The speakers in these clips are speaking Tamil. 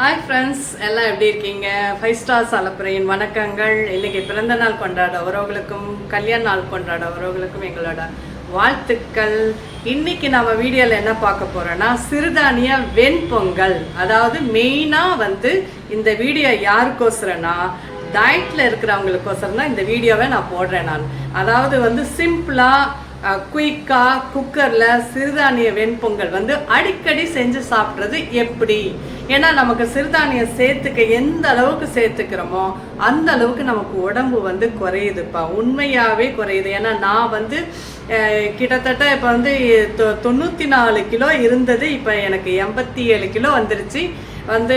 ஹாய் ஃப்ரெண்ட்ஸ் எல்லாம் எப்படி இருக்கீங்க? ஃபைவ் ஸ்டார்ஸ் அலப்புறையின் வணக்கங்கள். இன்றைக்கி பிறந்த நாள் கொண்டாடவரவர்களுக்கும் கல்யாண நாள் கொண்டாடவரவர்களுக்கும் எங்களோட வாழ்த்துக்கள். இன்றைக்கி நம்ம வீடியோவில் என்ன பார்க்க போகிறோன்னா சிறுதானிய வெண்பொங்கல். அதாவது மெயினாக வந்து இந்த வீடியோ யாருக்கோசரம்னா டயட்டில் இருக்கிறவங்களுக்கோசரம் தான் இந்த வீடியோவை நான் போடுறேன் நான். அதாவது வந்து சிம்பிளாக குயிக்காக குக்கரில் சிறுதானிய வெண்பொங்கல் வந்து அடிக்கடி செஞ்சு சாப்பிட்றது எப்படி? ஏன்னா நமக்கு சிறுதானியம் சேர்த்துக்க எந்த அளவுக்கு சேர்த்துக்கிறோமோ அந்த அளவுக்கு நமக்கு உடம்பு வந்து குறையுதுப்பா. உண்மையாகவே குறையுது. ஏன்னா நான் வந்து கிட்டத்தட்ட இப்போ வந்து தொ- தொண்ணூற்றி நாலு கிலோ இருந்தது. இப்போ எனக்கு எண்பத்தி ஏழு கிலோ வந்துருச்சு. வந்து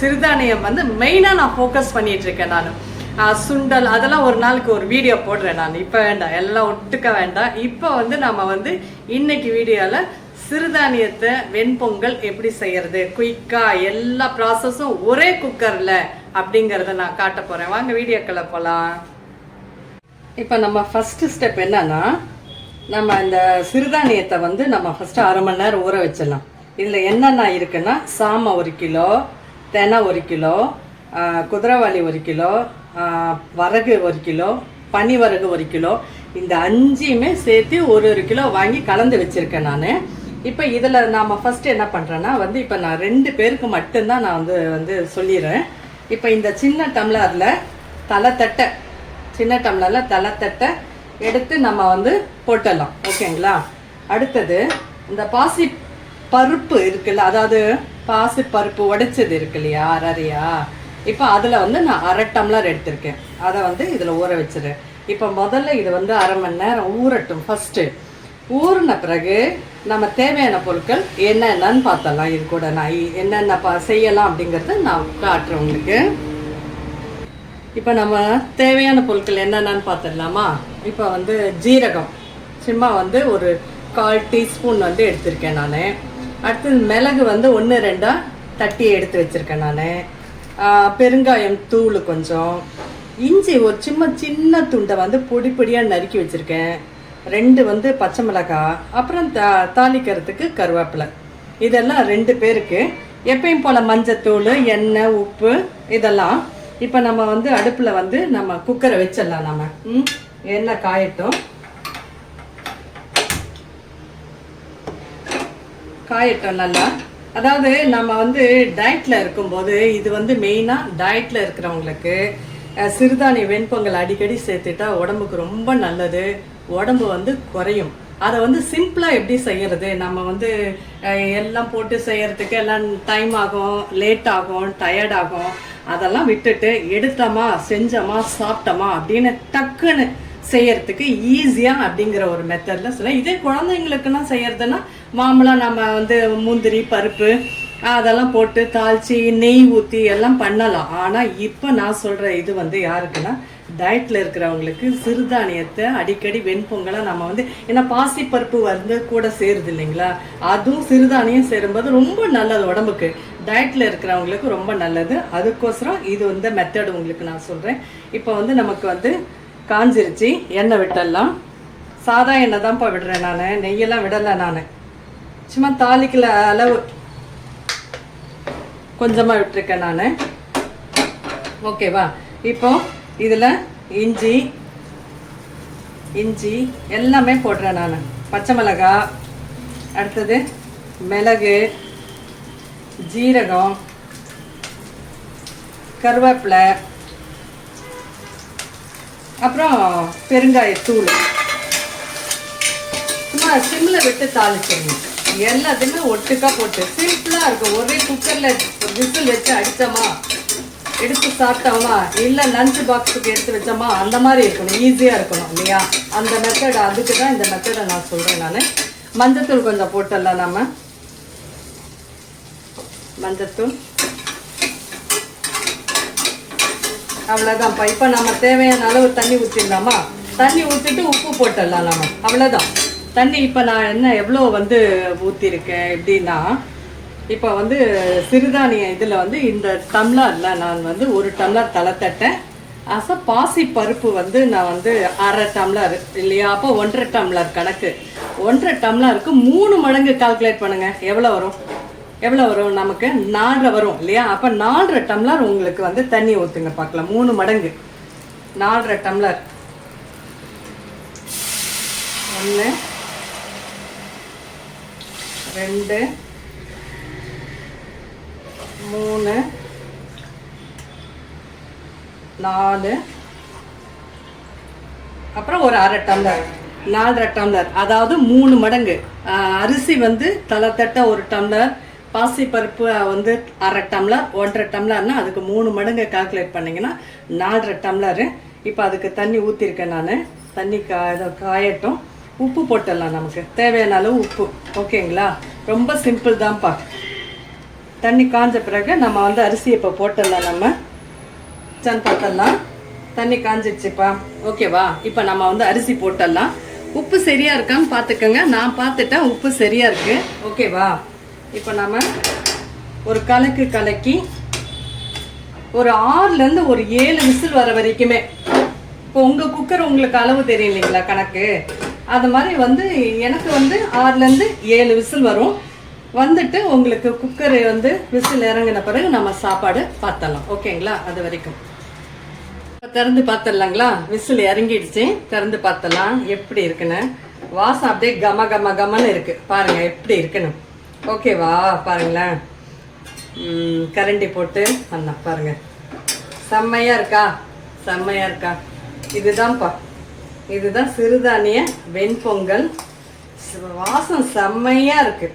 சிறுதானியம் வந்து மெயினாக நான் ஃபோக்கஸ் பண்ணிகிட்ருக்கேன் நான். சுண்டல் அதெல்லாம் ஒரு நாளுக்கு ஒரு வீடியோ போடுறேன் நான். இப்போ வேண்டாம் எல்லாம் ஒட்டுக்க வேண்டாம். இப்போ வந்து நம்ம வந்து இன்னைக்கு வீடியோவில் சிறுதானியத்தை வெண்பொங்கல் எப்படி செய்யறது? குயிக்காக எல்லா ப்ராசஸும் ஒரே குக்கரில் அப்படிங்கிறத நான் காட்ட போகிறேன் வாங்க வீடியோக்களை போகலாம் இப்போ நம்ம ஃபஸ்ட்டு ஸ்டெப் என்னன்னா நம்ம இந்த சிறுதானியத்தை வந்து நம்ம ஃபஸ்ட்டு அரை மணி நேரம் ஊற வச்சிடலாம். இதில் என்னென்ன இருக்குன்னா சாமை ஒரு கிலோ தெனை ஒரு கிலோ குதிரைவாளி ஒரு கிலோ வரகு ஒரு கிலோ பனி வரகு ஒரு கிலோ. இந்த அஞ்சையுமே சேர்த்து ஒரு ஒரு கிலோ வாங்கி கலந்து வச்சுருக்கேன் நான். இப்போ இதில் நாம் ஃபஸ்ட்டு என்ன பண்ணுறேன்னா வந்து இப்போ நான் ரெண்டு பேருக்கு மட்டும்தான் நான் வந்து வந்து சொல்லிடுறேன். இப்போ இந்த சின்ன டம்ளரில் தலை தட்டை சின்ன டம்ளரில் தலை தட்டை எடுத்து நம்ம வந்து போட்டலாம். ஓகேங்களா? அடுத்தது இந்த பாசி பருப்பு இருக்குல்ல அதாவது பாசி பருப்பு உடைச்சது இருக்கு இல்லையா அரறியா இப்போ அதில் வந்து நான் அரை டம்ளர் எடுத்திருக்கேன். அதை வந்து இதில் ஊற வச்சிடுறேன் இப்போ முதல்ல இது வந்து அரை மணி நேரம் ஊறட்டும். ஃபஸ்ட்டு ஊறின பிறகு நம்ம தேவையான பொருட்கள் என்னென்னு பார்த்தலாம். இது கூட நான் என்னென்ன பா செய்யலாம் அப்படிங்கிறத நான் காட்டுறேன் உங்களுக்கு. இப்போ நம்ம தேவையான பொருட்கள் என்னென்னு பார்த்துடலாமா? இப்போ வந்து ஜீரகம். சும்மா வந்து ஒரு கால் டீஸ்பூன் வந்து எடுத்திருக்கேன் நான். அடுத்தது மிளகு வந்து ஒன்று ரெண்டாக தட்டி எடுத்து வச்சுருக்கேன் நான். பெருங்காயம் தூள் கொஞ்சம். இஞ்சி ஒரு சின்ன சின்ன துண்டை வந்து பொடி பொடியாக நறுக்கி வச்சுருக்கேன். ரெண்டு வந்து பச்சை மிளகாய் அப்புறம் தா தாளிக்கிறதுக்கு கருவேப்பிலை. இதெல்லாம் ரெண்டு பேருக்கு. எப்பயும் போல் மஞ்சத்தூள் எண்ணெய் உப்பு இதெல்லாம் இப்போ நம்ம வந்து அடுப்பில் வந்து நம்ம குக்கரை வச்சிடலாம் நம்ம ம் எண்ணெய் காயட்டும். காயட்டும் நல்லா. அதாவது நம்ம வந்து டயட்டில் இருக்கும்போது இது வந்து மெயினாக டயட்டில் இருக்கிறவங்களுக்கு சிறுதானிய வெண்பொங்கல் அடிக்கடி சேர்த்துட்டா உடம்புக்கு ரொம்ப நல்லது. உடம்பு வந்து குறையும். அதை வந்து சிம்பிளாக எப்படி செய்யறது? நம்ம வந்து எல்லாம் போட்டு செய்யறதுக்கு எல்லாம் டைம் ஆகும் லேட் ஆகும் டயர்ட் ஆகும். அதெல்லாம் விட்டுட்டு எடுத்தோமா செஞ்சோமா சாப்பிட்டோமா அப்படின்னு டக்குன்னு செய்யறதுக்கு ஈஸியாக அப்படிங்கிற ஒரு மெத்தடில் சொல்ல இதே குழந்தைங்களுக்குலாம் செய்யறதுன்னா மாம்பழம் நம்ம வந்து முந்திரி பருப்பு அதெல்லாம் போட்டு தாளித்து நெய் ஊற்றி எல்லாம் பண்ணலாம். ஆனால் இப்போ நான் சொல்கிற இது வந்து யாருக்குன்னா டயட்டில் இருக்கிறவங்களுக்கு சிறுதானியத்தை அடிக்கடி வெண்பொங்கலாக நம்ம வந்து ஏன்னா பாசிப்பருப்பு வந்து கூட சேருது இல்லைங்களா? அதுவும் சிறுதானியம் சேரும்போது ரொம்ப நல்லது உடம்புக்கு. டயட்டில் இருக்கிறவங்களுக்கு ரொம்ப நல்லது. அதுக்கோசரம் இது வந்து மெத்தட் உங்களுக்கு நான் சொல்கிறேன் இப்போ வந்து நமக்கு வந்து காஞ்சிருச்சு எண்ணெய் விட்டுடலாம் சாதா எண்ணெய் தான்ப்பா விடுறேன் நான் நெய்யெல்லாம் விடலை நான். சும்மா தாளிக்கல அளவு. கொஞ்சமாக விட்டுருக்கேன் நான். ஓகேவா இப்போ இதில் இஞ்சி இஞ்சி எல்லாமே போடுறேன் நான். பச்சை மிளகாய் அடுத்தது மிளகு ஜீரகம் கருவேப்பிலை அப்புறம் பெருங்காயத்தூள் சும்மா சிம்மில் விட்டு தாளிச்சிடணும் எல்லாத்தையுமே ஒட்டுக்கா போட்டு சிம்பிளாக இருக்கும். ஒரே குக்கரில் விசில் வச்சு அடித்தோமா எடுத்து சாப்பிட்டோமா இல்லை லஞ்ச் பாக்ஸுக்கு எடுத்து வச்சோமா அந்த மாதிரி இருக்கணும். ஈஸியாக இருக்கணும் இல்லையா? அந்த மெத்தட் அதுக்கு தான் இந்த மெத்தடை நான் சொல்கிறேன் நான். மஞ்சத்தூள் கொஞ்சம் போட்டுடலாம் நம்ம. மஞ்சத்தூள். அவ்வளோதான்ப்பா இப்போ நம்ம தேவையான அளவு தண்ணி ஊற்றிடலாமா தண்ணி ஊற்றிட்டு உப்பு போட்டுடலாம் நம்ம அவ்வளோதான் தண்ணி இப்போ நான் என்ன எவ்வளோ வந்து ஊற்றிருக்கேன் எப்படின்னா இப்போ வந்து சிறுதானிய இதில் வந்து இந்த டம்ளரில் நான் வந்து ஒரு டம்ளர் தலை தட்டேன். அச பாசி பருப்பு வந்து நான் வந்து அரை டம்ளர் இல்லையா? அப்போ ஒன்றரை டம்ளர் கணக்கு. ஒன்றரை டம்ளருக்கு மூணு மடங்கு கால்குலேட் பண்ணுங்கள் எவ்வளோ வரும்? எவ்வளோ வரும் நமக்கு? நாலரை வரும் இல்லையா? அப்போ நாலரை டம்ளர் உங்களுக்கு வந்து தண்ணி ஊற்றுங்க பார்க்கலாம். மூணு மடங்கு. நாலரை டம்ளர். ஒன்று ரெண்டு. மூணு. நாலு. அப்புறம் ஒரு அரை டம்ளர். நாலரை டம்ளர். அதாவது மூணு மடங்கு. அரிசி வந்து தலை ஒரு டம்ளர். பாசிப்பருப்பு வந்து அரை டம்ளர் ஒன்றரை டம்ளர்னா அதுக்கு மூணு மடங்கு கால்குலேட் பண்ணிங்கன்னா நாலரை டம்ளரு. இப்போ அதுக்கு தண்ணி ஊற்றிருக்கேன் நான். தண்ணி கா இதை காயட்டும். உப்பு போட்டுடலாம் நமக்கு. தேவையான அளவு உப்பு. ஓகேங்களா? ரொம்ப சிம்பிள் தான்ப்பா. தண்ணி காஞ்ச பிறகு நம்ம வந்து அரிசி இப்போ போட்டுடலாம் நம்ம. சன் பார்த்தலாம் தண்ணி காஞ்சிடுச்சுப்பா. ஓகேவா? இப்போ நம்ம வந்து அரிசி போட்டுடலாம். உப்பு சரியா இருக்கான்னு பார்த்துக்கோங்க. நான் பார்த்துட்டேன். உப்பு சரியா இருக்கு. ஓகேவா? இப்போ நம்ம ஒரு கலக்கு கலக்கி ஒரு ஆறுலேருந்து ஒரு ஏழு விசில் வர வரைக்குமே. இப்போ உங்கள் குக்கர் உங்களுக்கு அளவு தெரியும் இல்லைங்களா கணக்கு? அது மாதிரி வந்து எனக்கு வந்து ஆறுலேருந்து ஏழு விசில் வரும். வந்துட்டு உங்களுக்கு குக்கர் வந்து விசில் இறங்கின பிறகு நம்ம சாப்பாடு பார்த்தலாம் ஓகேங்களா? அது வரைக்கும். திறந்து பார்த்துடலாங்களா விசில் இறங்கிடுச்சு. திறந்து பார்த்தலாம் எப்படி இருக்குன்னு? வாசம் அப்படியே கம கம கமன்னு இருக்குது பாருங்கள் எப்படி இருக்குன்னு. ஓகேவா? பாருங்களேன். கரண்டி போட்டு அண்ணா பாருங்க. செம்மையா இருக்கா? செம்மையா இருக்கா? இதுதான்ப்பா. இதுதான் சிறுதானிய வெண்பொங்கல். வாசம் செம்மையா இருக்கு.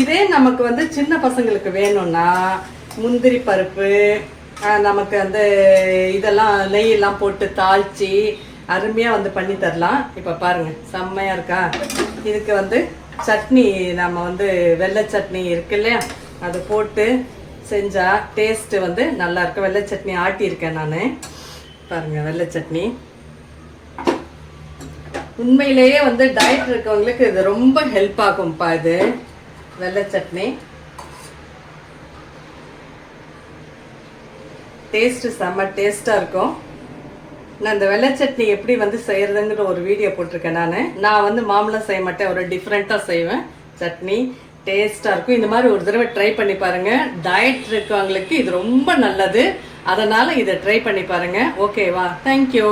இதே நமக்கு வந்து சின்ன பசங்களுக்கு வேணும்னா முந்திரி பருப்பு நமக்கு அந்த இதெல்லாம் நெய்யெல்லாம் போட்டு தாளித்து அருமையா வந்து பண்ணி தரலாம். இப்ப பாருங்க செம்மையா இருக்கா? இதுக்கு வந்து சட்னி நம்ம வந்து வெள்ளை சட்னி இருக்கு இல்லையா? அது போட்டு செஞ்சா டேஸ்ட் வந்து நல்லா இருக்கும் வெள்ளை சட்னி ஆட்டியிருக்கேன் நான். பாருங்க வெள்ளை சட்னி. உண்மையிலேயே வந்து டயட் இருக்கவங்களுக்கு இது ரொம்ப ஹெல்ப் ஆகும்ப்பா இது. வெள்ளை சட்னி. டேஸ்ட் செம்ம டேஸ்ட்டாக இருக்கும். நான் இந்த வெள்ளை சட்னி எப்படி வந்து செய்யறதுங்கிற ஒரு வீடியோ போட்டிருக்கேன் நான். நான் வந்து மாம்பழம் செய்ய மாட்டேன் ஒரு டிஃப்ரெண்ட்டாக செய்வேன். சட்னி டேஸ்ட்டாக இருக்கும். இந்த மாதிரி ஒரு தடவை ட்ரை பண்ணி பாருங்கள் டயட் இருக்கவங்களுக்கு இது ரொம்ப நல்லது. அதனால் இதை ட்ரை பண்ணி பாருங்கள் ஓகேவா தேங்க்யூ